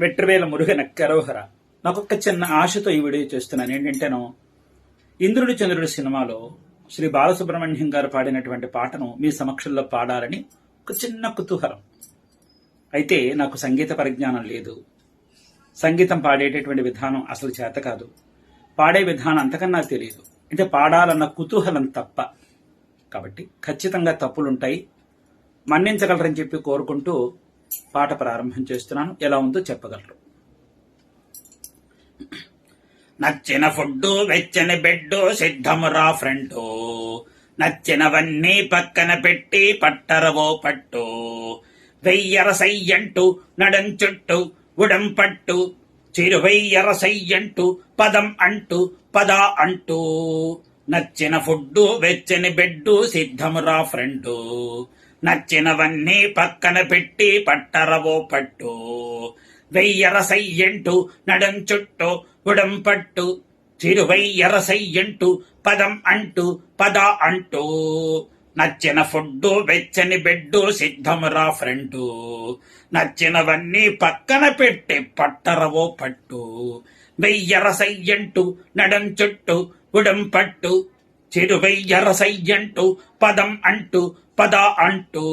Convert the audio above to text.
వెట్రవేల మురుగన కరోహర. నాకొక్క చిన్న ఆశతో ఈ వీడియో చేస్తున్నాను. ఏంటంటేనో ఇంద్రుడు చంద్రుడు సినిమాలో శ్రీ బాలసుబ్రహ్మణ్యం గారు పాడినటువంటి పాటను మీ సమక్షంలో పాడాలని ఒక చిన్న కుతూహలం. అయితే నాకు సంగీత పరిజ్ఞానం లేదు. సంగీతం పాడేటటువంటి విధానం అసలు చేత కాదు. పాడే విధానం అంతకన్నా తెలియదు అంటే పాడాలన్న కుతూహలం తప్ప. కాబట్టి ఖచ్చితంగా తప్పులుంటాయి. మన్నించగలరని చెప్పి కోరుకుంటూ పాట ప్రారంభం చేస్తున్నాను. ఎలా ఉందో చెప్పగలరు. నచ్చిన ఫుడ్డు వెచ్చని బెడ్డు సిద్ధమురా ఫ్రెండు. నచ్చినవన్నీ పక్కన పెట్టి పట్టరవో పట్టు. వెయ్యర సయ్యంటూ నడం చుట్టు ఉడం పట్టు. చిరువెయ్యర సయ్యంటూ పదం అంటూ పద అంటూ. నచ్చిన ఫుడ్డు వెచ్చని బెడ్డు సిద్ధమురా ఫ్రెండు. నచ్చినవన్నీ పక్కన పెట్టి పట్టరవో పట్టు. వెయ్యరసయ్యంటు నడం చుట్టూ ఉడం పట్టు. చిరువయ్యరసయ్యంటు పదం అంటూ పద అంటూ. నచ్చిన ఫుడ్డు వెచ్చని బెడ్డు సిద్ధమురా ఫ్రెండు నచ్చినవన్నీ పక్కన పెట్టి పట్టరవో పట్టు. వెయ్యరసయ్యంటు నడం చుట్టూ ఉడం పట్టు. చెరువై ఎరసై అంటూ పదం అంటూ పద అంటూ.